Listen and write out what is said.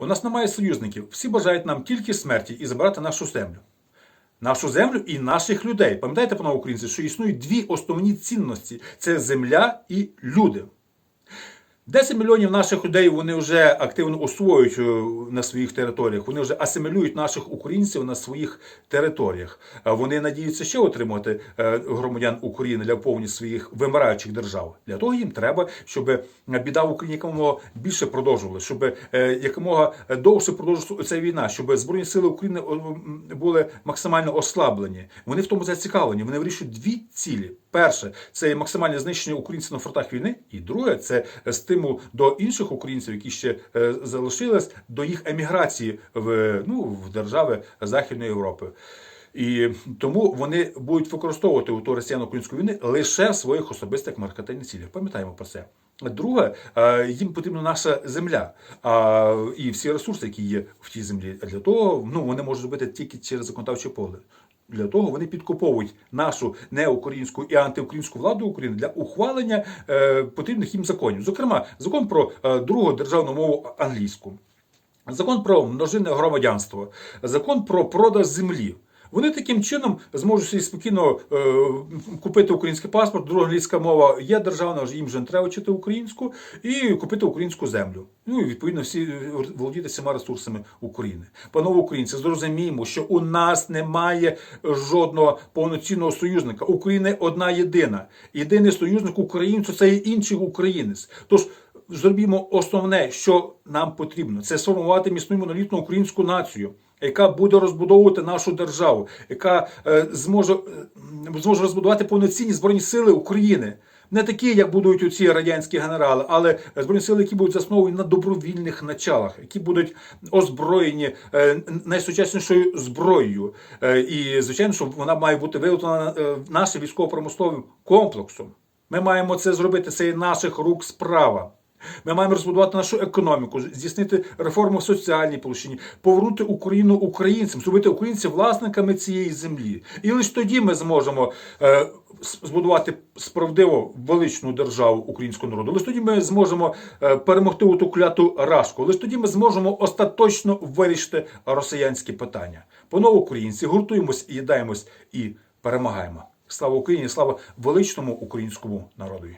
У нас немає союзників. Всі бажають нам тільки смерті і забрати нашу землю. Нашу землю і наших людей. Пам'ятаєте, панове українці, що існують дві основні цінності: це земля і люди. 10 мільйонів наших людей вони вже активно освоюють е, на своїх територіях. Вони вже асимілюють наших українців на своїх територіях. Вони надіються ще отримати е, громадян України для повні своїх вимираючих держав. Для того їм треба, щоб біда в Україні якомога більше продовжувалася, щоб е, якомога довше продовжувалася ця війна, щоб збройні сили України були максимально ослаблені. Вони в тому зацікавлені. Вони вирішують дві цілі. Перше це максимальне знищення українців на фронтах війни, і друге це стимул до інших українців, які ще е, залишились, до їх еміграції в, ну, в держави Західної Європи. І тому вони будуть використовувати у ту росіяно-українську війни лише в своїх особистих маркетингових цілях. Пам'ятаємо про це. Друге, е, їм потрібна наша земля і всі ресурси, які є в тій землі. Для того ну, вони можуть зробити тільки через законодавче поле. Для того вони підкуповують нашу неукраїнську і антиукраїнську владу України для ухвалення е, потрібних їм законів. Зокрема, закон про е, другу державну мову англійську, закон про множинне громадянство, закон про продаж землі. Вони таким чином зможуть собі спокійно е, купити український паспорт, друга англійська мова є державна, їм вже не треба вчити українську, і купити українську землю. Ну і відповідно всі е, володіти всіма ресурсами України. Панове українці, зрозуміємо, що у нас немає жодного повноцінного союзника. Україна одна єдина. Єдиний союзник українцю це є інший українець. Тож зробімо основне, що нам потрібно, це сформувати міцну монолітну українську націю. Яка буде розбудовувати нашу державу, яка е, зможе, е, зможе розбудувати повноцінні збройні сили України, не такі, як будують оці радянські генерали, але збройні сили, які будуть засновані на добровільних началах, які будуть озброєні е, найсучаснішою зброєю. І звичайно, що вона має бути виготовлена нашим військово-промисловим комплексом. Ми маємо це зробити. Це є наших рук справа. Ми маємо розбудувати нашу економіку, здійснити реформу в соціальній площині, повернути Україну українцям, зробити українців власниками цієї землі. І лише тоді ми зможемо е, збудувати справедливо величну державу українського народу. Лише тоді ми зможемо е, перемогти у ту кляту рашку. Лише тоді ми зможемо остаточно вирішити росіянські питання. Панове українці, гуртуємось, єдаємось і перемагаємо. Слава Україні! Слава величному українському народові!